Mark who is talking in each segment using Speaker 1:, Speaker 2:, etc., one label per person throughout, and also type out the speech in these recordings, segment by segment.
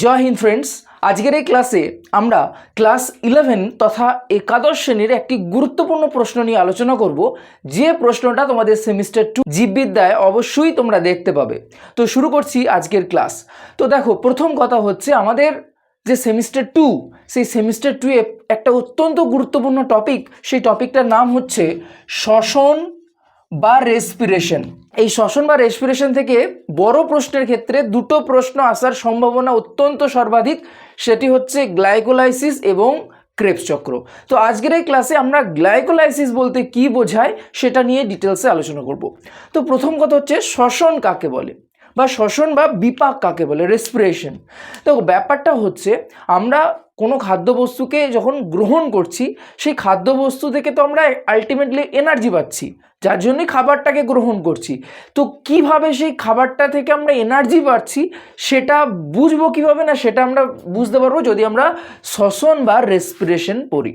Speaker 1: জয় Hind friends আজকের এই ক্লাসে আমরা ক্লাস ইলেভেন তথা একাদশ শ্রেণির একটি গুরুত্বপূর্ণ প্রশ্ন নিয়ে আলোচনা করব। যে প্রশ্নটা তোমাদের সেমিস্টার টু জীববিদ্যায় অবশ্যই তোমরা দেখতে পাবে। তো শুরু করছি আজকের ক্লাস তো দেখো, প্রথম কথা হচ্ছে আমাদের যে সেমিস্টার টু সেই সেমিস্টার টু একটা অত্যন্ত গুরুত্বপূর্ণ টপিক সেই টপিকটার নাম হচ্ছে শ্বসন বা রেসপিরেশন এই শ্বসন বা রেসপিরেশন থেকে বড় প্রশ্নের ক্ষেত্রে দুটো প্রশ্ন আসার সম্ভাবনা অত্যন্ত সর্বাধিক, সেটি হচ্ছে গ্লাইকোলাইসিস এবং ক্রেপস চক্র। তো আজকের এই ক্লাসে আমরা গ্লাইকোলাইসিস বলতে কি বোঝায় সেটা নিয়ে ডিটেলসে আলোচনা করব। তো প্রথম কথা হচ্ছে শ্বসন কাকে বলে? বা শ্বসন বা বিপাক কাকে বলে? রেসপিরেশন তো ব্যাপারটা হচ্ছে, আমরা কোনো খাদ্যবস্তুকে যখন গ্রহণ করছি, সেই খাদ্যবস্তু থেকে তো আমরা আলটিমেটলি এনার্জি পাচ্ছি, যার জন্যই খাবারটাকে গ্রহণ করছি। তো কীভাবে সেই খাবারটা থেকে আমরা এনার্জি পাচ্ছি, সেটা বুঝব কীভাবে না সেটা আমরা বুঝতে পারব যদি আমরা শ্বসন বা রেসপিরেশন পড়ি।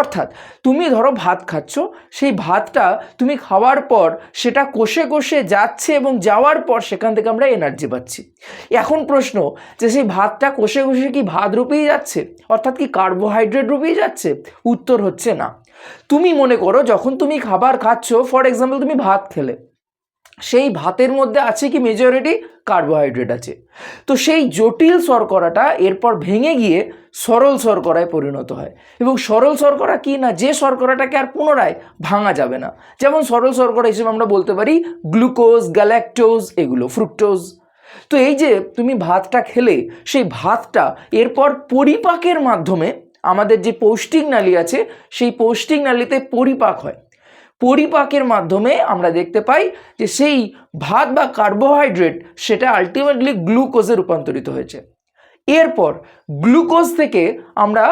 Speaker 1: অর্থাৎ তুমি ধরো ভাত খাচ্ছ, সেই ভাতটা তুমি খাওয়ার পর সেটা কষে কষে যাচ্ছে এবং যাওয়ার পর সেখান থেকে আমরা এনার্জি পাচ্ছি। এখন প্রশ্ন যে সেই ভাতটা কষে কষে কি ভাত রূপেই যাচ্ছে? অর্থাৎ কি কার্বোহাইড্রেট রূপেই যাচ্ছে? উত্তর হচ্ছে না। তুমি মনে করো যখন তুমি খাবার খাচ্ছ ফর এক্সাম্পল তুমি ভাত খেলে সেই ভাতের মধ্যে আছে কি মেজরিটি কার্বোহাইড্রেট আছে। তো সেই জটিল শর্করাটা এরপর ভেঙে গিয়ে সরল শর্করায় পরিণত হয়। এবং সরল শর্করা কি না, যে শর্করাটাকে আর পুনরায় ভাঙা যাবে না। যেমন সরল শর্করা হিসেবে আমরা বলতে পারি গ্লুকোজ গ্যালাক্টোজ এগুলো ফ্রুক্টোজ তো এই যে তুমি ভাতটা খেলে, সেই ভাতটা এরপর পরিপাকের মাধ্যমে আমাদের যে পৌষ্টিক নালী আছে, সেই পৌষ্টিক নালীতে পরিপাক হয়। পরিপাকের মাধ্যমে আমরা দেখতে পাই যে সেই ভাত বা কার্বোহাইড্রেট সেটা আলটিমেটলি গ্লুকোজে রূপান্তরিত হয়েছে। এরপর গ্লুকোজ থেকে আমরা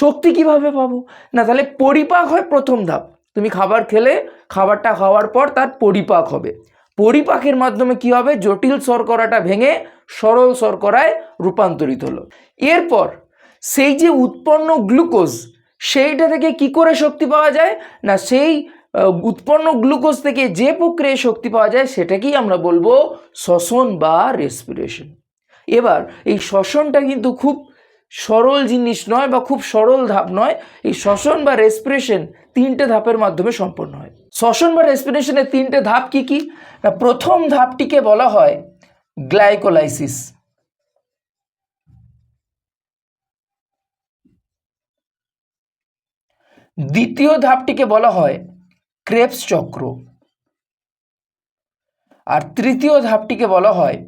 Speaker 1: শক্তি কীভাবে পাবো? না, তাহলে পরিপাক হয় প্রথম ধাপ। তুমি খাবার খেলে, খাবারটা খাওয়ার পর তার পরিপাক হবে। পরিপাকের মাধ্যমে কি হবে? জটিল শর্করাটা ভেঙে সরল শর্করায় রূপান্তরিত হলো। এরপর সেই যে উৎপন্ন গ্লুকোজ সেইটা থেকে কি করে শক্তি পাওয়া যায়? না, সেই উৎপন্ন গ্লুকোজ থেকে যে প্রক্রিয়ায় শক্তি পাওয়া যায় সেটাকেই আমরা বলব শ্বসন বা রেসপিরেশন। এবার এই শ্বসনটা কিন্তু খুব সরল জিনিস নয় বা খুব সরল ধাপ নয়, এই শ্বসন বা রেসপিরেশন তিনটে ধাপের মাধ্যমে সম্পন্ন হয়। শ্বসন বা রেসপিরেশনের তিনটে ধাপ কি কি? না, প্রথম ধাপটিকে বলা হয় গ্লাইকোলাইসিস। দ্বিতীয় ধাপটিকে বলা হয় ক্রেপস চক্র। আর তৃতীয় ধাপটিকে বলা হয়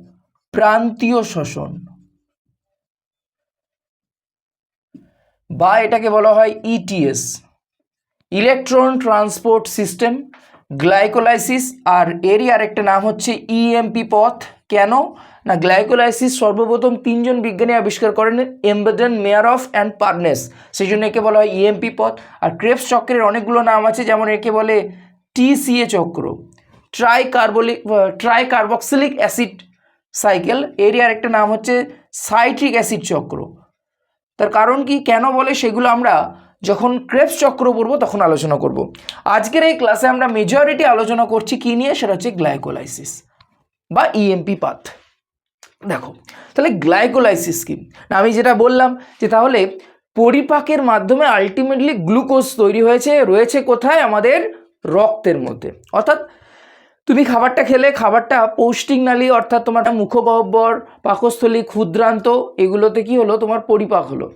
Speaker 1: প্রান্তীয় শ্বসন বা এটাকে বলা হয় ETS electron transport system glycolysis আর এরই আরেকটা নাম হচ্ছে ইএমপি পথ। কেন? না, গ্লাইকোলাইসিস সর্বপ্রথম তিনজন বিজ্ঞানী আবিষ্কার করেন, Embden Meyerhof and Parnas. সেই জন্য একে বলা হয় ইএমপি পথ আর ক্রেপস চক্রের অনেকগুলো নাম আছে, যেমন একে বলে টিসিএ চক্র। Tricarboxylic tricarboxylic acid cycle, এরই আরেকটা নাম হচ্ছে সাইট্রিক অ্যাসিড চক্র। তার কারণ কি, কেন বলে, সেগুলো আমরা যখন ক্রেপস চক্র পড়ব, তখন আলোচনা করব। আজকের এই ক্লাসে আমরা মেজরিটি আলোচনা করছি কি নিয়ে, সেটা হচ্ছে গ্লাইকোলাইসিস বা ইএমপি পাথ দেখো, তাহলে গ্লাইকোলাইসিস কি? না, আমি যেটা বললাম যে তাহলে পরিপাকের মাধ্যমে আলটিমেটলি গ্লুকোজ তৈরি হয়েছে, রয়েছে কোথায়? আমাদের রক্তের মধ্যে। অর্থাৎ তুমি খাবারটা খেলে, খাবারটা পৌষ্টিক নালী অর্থাৎ তোমার মুখগহ্বর, পাকস্থলী, ক্ষুদ্রান্ত, এগুলোতে কি হলো? তোমার পরিপাক হলো।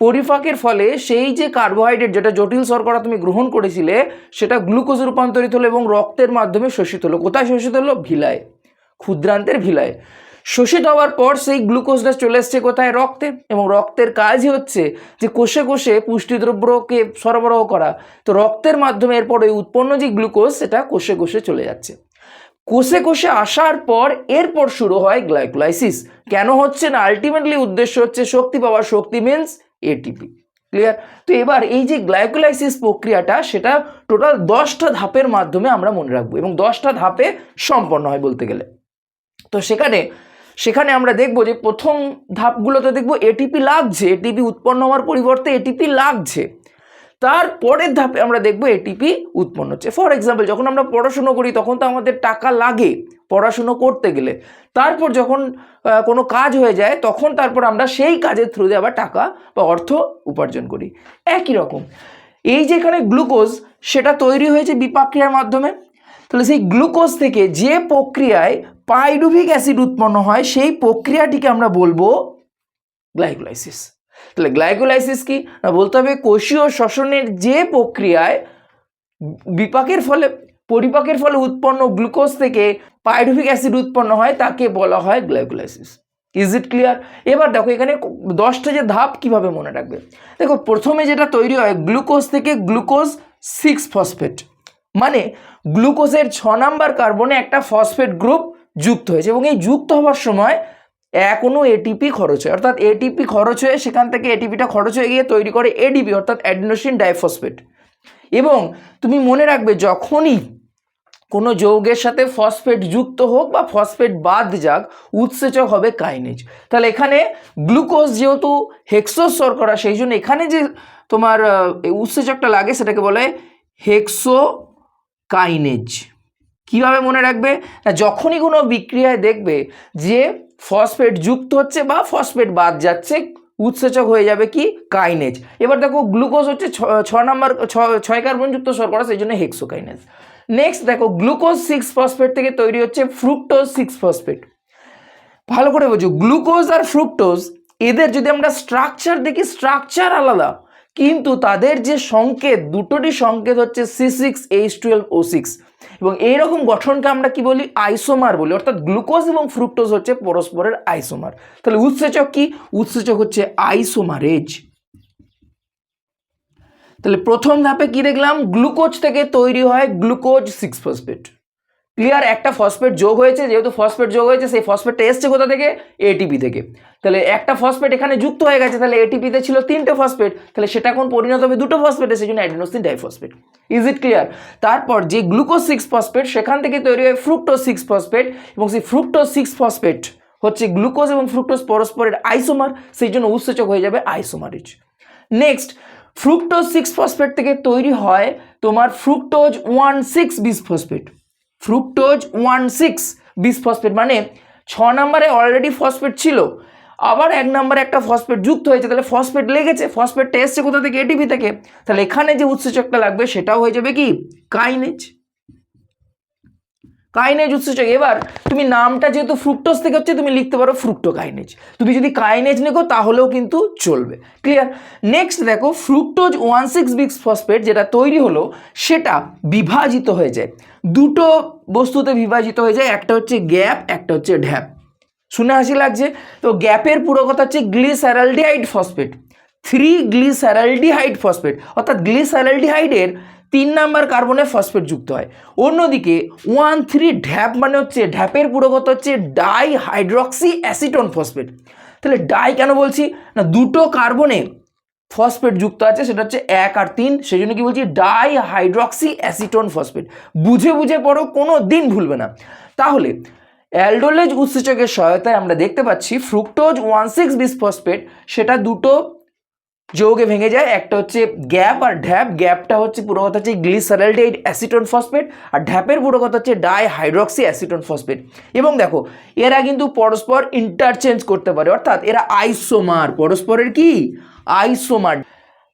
Speaker 1: পরিপাকের ফলে সেই যে কার্বোহাইড্রেট যেটা জটিল শর্করা তুমি গ্রহণ করেছিলে, সেটা গ্লুকোজে রূপান্তরিত হলো এবং রক্তের মাধ্যমে শোষিত হলো। কোথায় শোষিত হলো? ভিলায়। ক্ষুদ্রান্তের ভিলায়। শোষিত হওয়ার পর সেই গ্লুকোজটা চলে এসছে কোথায়? রক্তে। এবং রক্তের কাজই হচ্ছে যে কোষে কোষে পুষ্টিদ্রব্যকে সরবরাহ করা। তো রক্তের মাধ্যমে এরপর ওই উৎপন্ন যে গ্লুকোজ, সেটা কোষে কোষে চলে যাচ্ছে। কোষে কোষে আসার পর এরপর শুরু হয় গ্লাইকোলাইসিস। কেন হচ্ছে না? আলটিমেটলি উদ্দেশ্য হচ্ছে শক্তি পাওয়ার শক্তি মিন্স এটিপি ক্লিয়ার তো এবার এই যে গ্লাইকোলাইসিস প্রক্রিয়াটা, সেটা টোটাল দশটা ধাপের মাধ্যমে আমরা মনে রাখব। এবং দশটা ধাপে সম্পন্ন হয় বলতে গেলে। তো সেখানে সেখানে আমরা দেখব যে প্রথম ধাপগুলোতে দেখব এটিপি লাগছে এটিপি উৎপন্ন হওয়ার পরিবর্তে এটিপি লাগছে। তার পরের ধাপে আমরা দেখব এটিপি উৎপন্ন হচ্ছে। ফর এক্সাম্পল যখন আমরা পড়াশুনো করি, তখন তো আমাদের টাকা লাগে পড়াশুনো করতে গেলে। তারপর যখন কোনো কাজ হয়ে যায়, তখন তারপর আমরা সেই কাজের থ্রুতে আবার টাকা বা অর্থ উপার্জন করি। একই রকম। এই যেখানে গ্লুকোজ সেটা তৈরি হয়েছে বিপাক্রিয়ার মাধ্যমে। তাহলে সেই গ্লুকোজ থেকে যে প্রক্রিয়ায় পাইরুভিক অ্যাসিড উৎপন্ন হয়, সেই প্রক্রিয়াটিকে আমরা বলব গ্লাইকোলাইসিস। তাহলে গ্লাইকোলাইসিস কি? না, বলতে হবে কোষীয় শ্বসনের যে প্রক্রিয়ায় বিপাকের ফলে, পরিপাকের ফলে উৎপন্ন গ্লুকোজ থেকে পাইরুভিক অ্যাসিড উৎপন্ন হয়, তাকে বলা হয় গ্লাইকোলাইসিস। ইজ ইট ক্লিয়ার এবার দেখো, এখানে দশটা যে ধাপ কীভাবে মনে রাখবে? দেখো, প্রথমে যেটা তৈরি হয়, গ্লুকোজ থেকে গ্লুকোজ সিক্স ফসফেট। মানে গ্লুকোজের ছ নাম্বার কার্বনে একটা ফসফেট গ্রুপ যুক্ত হয়েছে এবং এই যুক্ত হওয়ার সময় এখনও এটিপি খরচ হয়। অর্থাৎ এটিপি খরচ হয়ে সেখান থেকে এটিপিটা খরচ হয়ে গিয়ে তৈরি করে এডিপি অর্থাৎ অ্যাডিনোসিন ডাইফসফেট এবং তুমি মনে রাখবে যখনই কোনো যৌগের সাথে ফসফেট যুক্ত হোক বা ফসফেট বাদ যাক, উৎসেচক হবে কাইনেজ। তাহলে এখানে গ্লুকোজ যেহেতু হেক্সোস শর্করা, সেই জন্য এখানে যে তোমার উৎসেচকটা লাগে, সেটাকে বলে হেক্সো কাইনেজ। কীভাবে মনে রাখবে? যখনই কোনো বিক্রিয়ায় দেখবে যে ফসফেট যুক্ত হচ্ছে বা ফসফেট বাদ যাচ্ছে, উৎসেচক হয়ে যাবে কি? কাইনেজ। এবার দেখো গ্লুকোজ হচ্ছে ছ- নম্বর ছয় কার্বনযুক্ত শর্করা, সেই জন্য হেক্সোকাইনেজ নেক্সট দেখো, গ্লুকোজ সিক্স ফসফেট থেকে তৈরি হচ্ছে ফ্রুক্টোজ সিক্স ফসফেট ভালো করে বোঝো, গ্লুকোজ আর ফ্রুক্টোজ এদের যদি আমরা স্ট্রাকচার দেখি স্ট্রাকচার আলাদা। কিন্তু তাদের যে সংকেত, দুটোরই সংকেত হচ্ছে C six H twelve O six এবং এইরকম গঠনকে আমরা কি বলি? আইসোমার বলি। অর্থাৎ গ্লুকোজ এবং ফ্রুক্টোজ হচ্ছে পরস্পরের আইসোমার। তাহলে উৎসেচক কি? উৎসেচক হচ্ছে আইসোমারেজ। তাহলে প্রথম ধাপে কি দেখলাম? গ্লুকোজ থেকে তৈরি হয় গ্লুকোজ সিক্স ফসফেট ক্লিয়ার একটা ফসফেট যোগ হয়েছে, যেহেতু ফসফেট যোগ হয়েছে, সেই ফসফেটটা এসছে কোথা থেকে? এটিপি থেকে। তাহলে একটা ফসফেট এখানে যুক্ত হয়ে গেছে, তাহলে এটিপিতে ছিল তিনটে ফসফেট তাহলে সেটা এখন পরিণত হবে? দুটো ফসফেটে সেই জন্য adenosine diphosphate is it clear তারপর যে গ্লুকোজ সিক্স ফসফেট সেখান থেকে তৈরি হয় ফ্রুক্টোজ সিক্স ফসফেট এবং সেই ফ্রুক্টোজ সিক্স ফসফেট হচ্ছে গ্লুকোজ এবং ফ্রুক্টোজ পরস্পরের আইসোমার সেই জন্য উৎসেচক হয়ে যাবে isomerase next fructose six phosphate থেকে তৈরি হয় তোমার fructose one six bis phosphate fructose one six bis phosphate মানে ছ নম্বরে অলরেডি ফসফেট ছিল, আবার এক নম্বরে একটা ফসফেট যুক্ত হয়েছে, তাহলে ফসফেট লেগেছে ফসফেটটা এসছে কোথা থেকে? এটিপি থেকে। তাহলে এখানে যে উৎসেচকটা লাগবে, সেটাও হয়ে যাবে কি? কাইনেজ কাইনেজ উৎসেচক। এবার তুমি নামটা যেহেতু ফ্রুক্টোজ থেকে হচ্ছে, তুমি লিখতে পারো ফ্রুক্টো কাইনেজ তুমি যদি কাইনেজ লেখো, তাহলেও কিন্তু চলবে। ক্লিয়ার নেক্সট দেখো fructose one six bis phosphate যেটা তৈরি হলো, সেটা বিভাজিত হয়ে যায়। দুটো বস্তুতে বিভাজিত হয়ে যায়, একটা হচ্ছে গ্যাপ, একটা হচ্ছে ঢ্যাপ। শুনে হাসি লাগছে? তো গ্যাপের পুরো কথা হচ্ছে glyceraldehyde phosphate three glyceraldehyde phosphate অর্থাৎ গ্লিস্যারালডিহাইডের তিন নাম্বার কার্বনে ফসফেট যুক্ত হয়। অন্যদিকে ওয়ান থ্রি ঢ্যাপ মানে হচ্ছে, ঢ্যাপের পুরো কথা হচ্ছে ডাই হাইড্রক্সি অ্যাসিটন ফসফেট তাহলে ডাই কেন বলছি? না, দুটো কার্বনে ফসফেট যুক্ত আছে, সেটা হচ্ছে এক আর তিন সেই জন্য কি বলছি? ডাই হাইড্রক্সি অ্যাসিটোন ফসফেট বুঝে বুঝে পড়ো, কোনো দিন ভুলবে না। তাহলে অ্যালডোলেজ উৎসেচকের সহায়তায় আমরা দেখতে পাচ্ছি fructose one six bis phosphate সেটা দুটো যৌগে ভেঙে যায়। একটা হচ্ছে গ্যাপ আর ঢ্যাপ। গ্যাপটা হচ্ছে পুরো কথা হচ্ছে গ্লিসারালডেইড অ্যাসিটন ফসফেট আর ঢ্যাপের পুরো কথা হচ্ছে ডাই হাইড্রক্সি অ্যাসিটন ফসফেট। এবং দেখো, এরা কিন্তু পরস্পর ইন্টারচেঞ্জ করতে পারে। অর্থাৎ এরা আইসোমার পরস্পরের কি? আইসোমার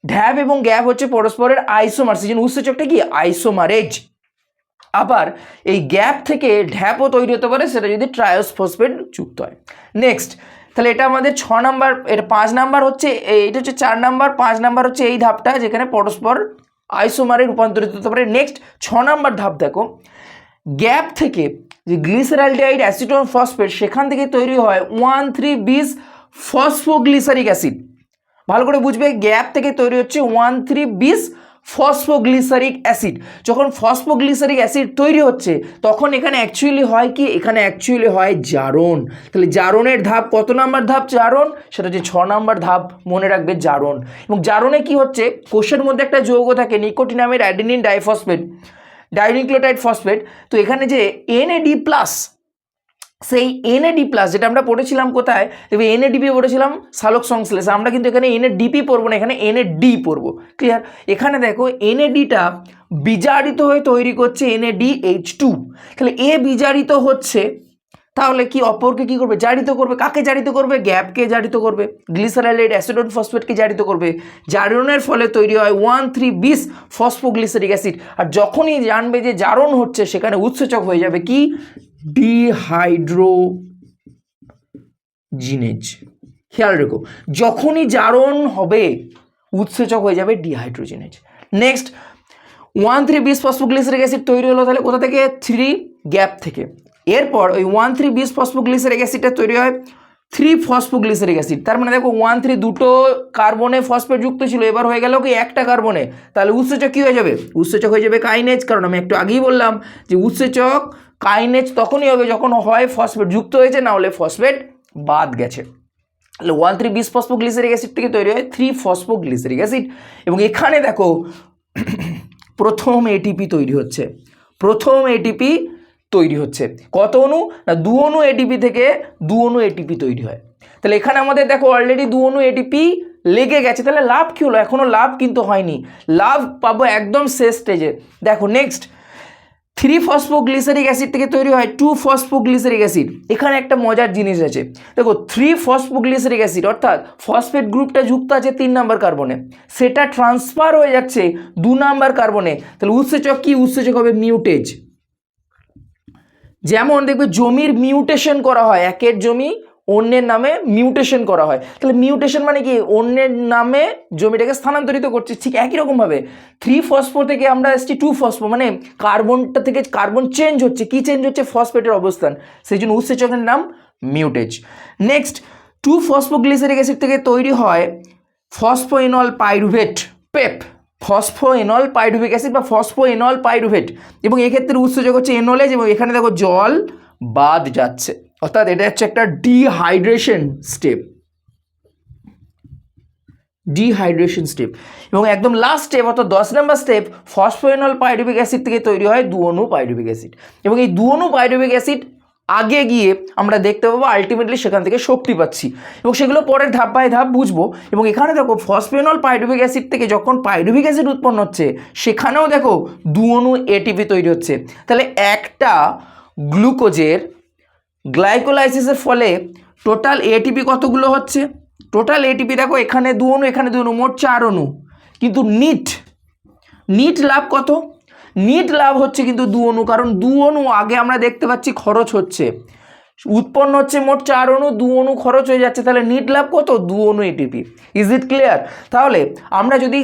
Speaker 1: ঢ্যাপ এবং গ্যাপ হচ্ছে পরস্পরের আইসোমার সেই উৎসেচকটা কি? আইসোমারেজ আবার এই গ্যাপ থেকে ঢ্যাপও তৈরি হতে পারে, সেটা যদি ট্রায়োস ফসফেট যুক্ত হয়। নেক্সট তাহলে এটা আমাদের ছ নাম্বার এটা পাঁচ নাম্বার হচ্ছে এটা হচ্ছে চার নাম্বার, পাঁচ নাম্বার হচ্ছে এই ধাপটা যেখানে পরস্পর আইসোমারে রূপান্তরিত হতে পারে। নেক্সট ছ নাম্বার ধাপ দেখো। গ্যাপ থেকে যে গ্লিসারালডিহাইড অ্যাসিটোন ফসফেট, সেখান থেকে তৈরি হয় one three bis phosphoglyceric acid. ভালো করে বুঝবে, গ্যাপ থেকে তৈরি হচ্ছে one three bis phosphoglyceric acid. যখন ফসফোগ্লিসারিক অ্যাসিড তৈরি হচ্ছে, তখন এখানে অ্যাকচুয়ালি হয় কি? এখানে অ্যাকচুয়ালি হয় জারণ। তাহলে জারণের ধাপ কত নাম্বার ধাপ জারণ? সেটা হচ্ছে ছ নাম্বার ধাপ। মনে রাখবে জারণ। এবং জারণে কি হচ্ছে? কোষের মধ্যে একটা যৌগ থাকে নিকোটিনামের অ্যাডিনিন ডাইফসফেট ডাইনিক্লোটাইড ফসফেট তো এখানে যে এনএডি প্লাস সেই এনএডি প্লাস যেটা আমরা পড়েছিলাম কোথায়? দেখবে এনএডিপি পড়েছিলাম সালোক সংশ্লেষ। আমরা কিন্তু এখানে এনএডিপি পড়ব না, এখানে এনএডি পড়ব। ক্লিয়ার এখানে দেখো এনএডিটা বিজারিত হয়ে তৈরি করছে এনএডি এইচ টু তাহলে এ বিজারিত হচ্ছে, তাহলে কি অপরকে কি করবে? জারিত করবে। কাকে জারিত করবে? গ্যাপকে জারিত করবে? গ্লিসারাইড অ্যাসিডন ফসফেটকে জারিত করবে। জারণের ফলে তৈরি হয় one three bis phosphoglyceric acid. আর যখনই জানবে যে জারণ হচ্ছে, সেখানে উৎসেচক হয়ে যাবে কি? ডিহাইড্রো জিনেজ খেয়াল রেখো, যখনই জারণ হবে, উৎসেচক হয়ে যাবে dehydrogenase. Next one three bis phosphoglyceric acid তৈরি হলো তাহলে কোথা থেকে? থ্রি গ্যাপ থেকে। এরপর ওই ওয়ান থ্রি বিস ফসফোগ্লিসারিক অ্যাসিডটা তৈরি হয় থ্রি ফসফোগ্লিসারিক অ্যাসিড তার মানে দেখো ওয়ান থ্রি দুটো কার্বনে ফসফেট যুক্ত ছিল, এবার হয়ে গেল কি একটা কার্বনে। তাহলে উৎসেচক কী হয়ে যাবে? উৎসেচক হয়ে যাবে কাইনেজ। কারণ আমি একটু আগেই বললাম যে উৎসেচক কাইনেজ তখনই হবে যখন হয় ফসফেট, যুক্ত হয়েছে, না হলে ফসফেট বাদ গেছে। তাহলে one three bis phosphoglyceric acid থেকে তৈরি হয় থ্রি ফসফোগ্লিসারিক অ্যাসিড এবং এখানে দেখো, প্রথম এটিপি তৈরি হচ্ছে। প্রথম এটিপি তৈরি হচ্ছে। কত অণু? না, দু অণু এটিপি থেকে দু অণু এটিপি তৈরি হয়। তাহলে এখানে আমাদের দেখো অলরেডি দু অণু এটিপি লেগে গেছে। তাহলে লাভ কী হলো? এখনও লাভ কিন্তু হয়নি। লাভ পাবো একদম শেষ স্টেজে দেখো নেক্সট থ্রি ফসফোগ্লিসারিক অ্যাসিড থেকে তৈরি হয় টু ফসফোগ্লিসারিক অ্যাসিড এখানে একটা মজার জিনিস আছে। দেখো থ্রি ফসফোগ্লিসারিক অ্যাসিড অর্থাৎ ফসফেট গ্রুপটা যুক্ত আছে তিন নাম্বার কার্বনে সেটা ট্রান্সফার হয়ে যাচ্ছে দু নাম্বার কার্বনে তাহলে উৎসেচক কি? উৎসেচক হবে মিউটেজ যেমন দেখবে, জমির মিউটেশন করা হয়, একের জমি অন্যের নামে মিউটেশন করা হয়। তাহলে মিউটেশন মানে কি? অন্যের নামে জমিটাকে স্থানান্তরিত করছে ঠিক একই রকমভাবে। থ্রি ফসফো থেকে আমরা এসছি টু ফসফো মানে কার্বনটা থেকে কার্বন চেঞ্জ হচ্ছে। কি চেঞ্জ হচ্ছে? ফসফেটের অবস্থান। সেই জন্য উৎসেচকের নাম mutase next two phosphoglyceric acid থেকে তৈরি হয় phosphoenol pyruvate PEP phosphoenol pyruvic acid বা ফসফোএনল পাইরুভেট এবং এক্ষেত্রে উৎসেচক হচ্ছে এনলেজ এবং এখানে দেখো জল বাদ যাচ্ছে। অর্থাৎ এটা হচ্ছে একটা ডিহাইড্রেশন স্টেপ ডিহাইড্রেশন স্টেপ এবং একদম লাস্ট স্টেপ অর্থাৎ দশ number step phosphoenol pyruvic acid থেকে তৈরি হয় দুঅণু পাইরুভিক অ্যাসিড এবং এই দুঅণু পাইরুভিক অ্যাসিড আগে গিয়ে আমরা দেখতে পাবো আলটিমেটলি সেখান থেকে শক্তি পাচ্ছি। এবং সেগুলো পরের ধাপ বাই ধাপ বুঝব। এবং এখানে দেখো ফসফেনল পাইরুভিক অ্যাসিড থেকে যখন পাইরুভিক অ্যাসিড উৎপন্ন হচ্ছে, সেখানেও দেখো দুঅণু এটিপি তৈরি হচ্ছে। তাহলে একটা গ্লুকোজের গ্লাইকোলাইসিসের ফলে টোটাল এটিপি কতগুলো হচ্ছে? টোটাল এটিপি দেখো, এখানে দু অণু, এখানে দু অণু, মোট চার অণু। কিন্তু নিট নিট লাভ কত? নিট লাভ হচ্ছে কিন্তু দু অণু, কারণ দু অণু আগে আমরা দেখতে পাচ্ছি খরচ হচ্ছে। উৎপন্ন হচ্ছে মোট চার অণু, দু অণু খরচ হয়ে যাচ্ছে, তাহলে নিট লাভ কত? দু অণু এটিপি। ইজ ইট ক্লিয়ার তাহলে আমরা যদি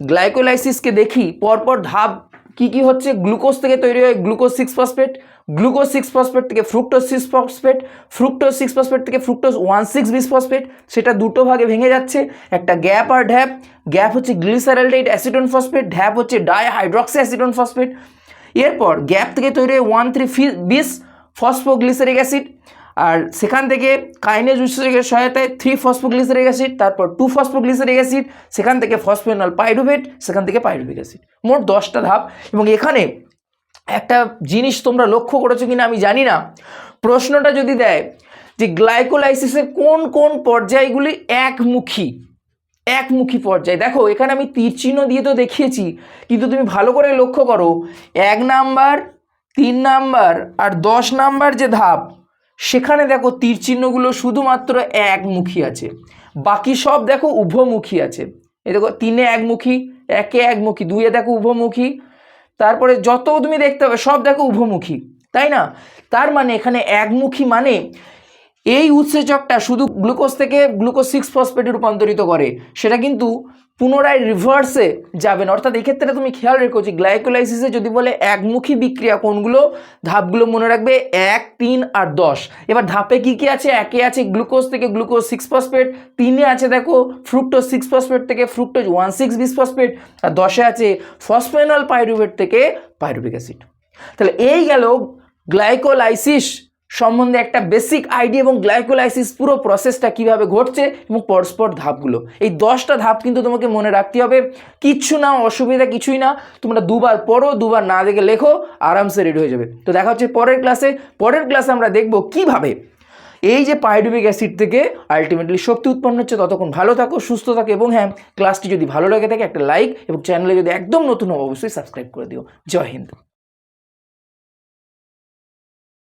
Speaker 1: গ্লাইকোলাইসিসকে দেখি, পরপর ধাপ কি কি হচ্ছে? গ্লুকোজ থেকে তৈরি হয় glucose six phosphate, glucose six phosphate থেকে fructose six phosphate, fructose six phosphate থেকে fructose one six bis phosphate, সেটা দুটো ভাগে ভেঙে যাচ্ছে। একটা গ্যাপ আর ঢ্যাপ, গ্যাপ হচ্ছে গ্লিসারালডেট অ্যাসিডন ফসফেট, ঢ্যাপ হচ্ছে ডাই হাইড্রক্সি অ্যাসিডন ফসফেট। এরপর গ্যাপ থেকে তৈরি হয় ওয়ান থ্রি ফি বিস ফসফোগ্লিসারিক অ্যাসিড আর সেখান থেকে কাইনেজ উৎসেচকের সহায়তায় থ্রি ফসফোগ্লিসারিক অ্যাসিড তারপর টু ফসফোগ্লিসারিক অ্যাসিড সেখান থেকে ফসফেনল পাইরুভেট সেখান থেকে পাইরুভিক অ্যাসিড মোট দশটা ধাপ। এবং এখানে একটা জিনিস তোমরা লক্ষ্য করেছ কিনা আমি জানি না। প্রশ্নটা যদি দেয় যে গ্লাইকোলাইসিসের কোন কোন পর্যায়গুলি একমুখী? একমুখী পর্যায়। দেখো, এখানে আমি তীর চিহ্ন দিয়ে তো দেখিয়েছি, কিন্তু তুমি ভালো করে লক্ষ্য করো। এক নাম্বার, তিন নাম্বার আর দশ নাম্বার যে ধাপ সেখানে দেখো তীর চিহ্নগুলো শুধুমাত্র একমুখী আছে। বাকি সব দেখো উভমুখী আছে। এই দেখো তিনে একমুখী, একে একমুখী দুইয়ে দেখো উভমুখী। তারপরে যত তুমি দেখতে পাবে সব দেখো উভমুখী, তাই না? তার মানে এখানে একমুখী মানে এই উৎসেচকটা শুধু গ্লুকোজ থেকে গ্লুকোজ সিক্স ফসফেটে রূপান্তরিত করে, সেটা কিন্তু পুনরায় রিভার্সে যাবে না। অর্থাৎ এক্ষেত্রে তুমি খেয়াল রেখো যে গ্লাইকোলাইসিসে যদি বলে একমুখী বিক্রিয়া কোনগুলো, ধাপগুলো মনে রাখবে এক, তিন আর দশ। এবার ধাপে কি কি আছে? একে আছে গ্লুকোজ থেকে গ্লুকোজ সিক্স ফসফেট তিনে আছে দেখো ফ্রুক্টোজ সিক্স ফসফেট থেকে fructose one six bis phosphate আর দশে আছে ফসফেনল পাইরুভেট থেকে পাইরুভিক অ্যাসিড তাহলে এই গেল গ্লাইকোলাইসিস সম্বন্ধে একটা বেসিক আইডিয়া এবং গ্লাইকোলাইসিস পুরো প্রসেসটা কীভাবে ঘটছে এবং পরস্পর ধাপগুলো। এই দশটা ধাপ কিন্তু তোমাকে মনে রাখতে হবে, কিচ্ছু না, অসুবিধা কিছুই না, তোমরা দুবার পড়ো, দুবার না দেখে লেখো, আরামসে রেডি হয়ে যাবে। তো দেখা হচ্ছে পরের ক্লাসে পরের ক্লাসে আমরা দেখব কীভাবে এই যে পাইরুবিক অ্যাসিড থেকে আলটিমেটলি শক্তি উৎপন্ন হচ্ছে। ততক্ষণ ভালো থাকো, সুস্থ থাকো এবং হ্যাঁ ক্লাসটি যদি ভালো লাগে থাকে একটা লাইক এবং চ্যানেলে যদি একদম নতুন হও, অবশ্যই সাবস্ক্রাইব করে দিও। জয় হিন্দ।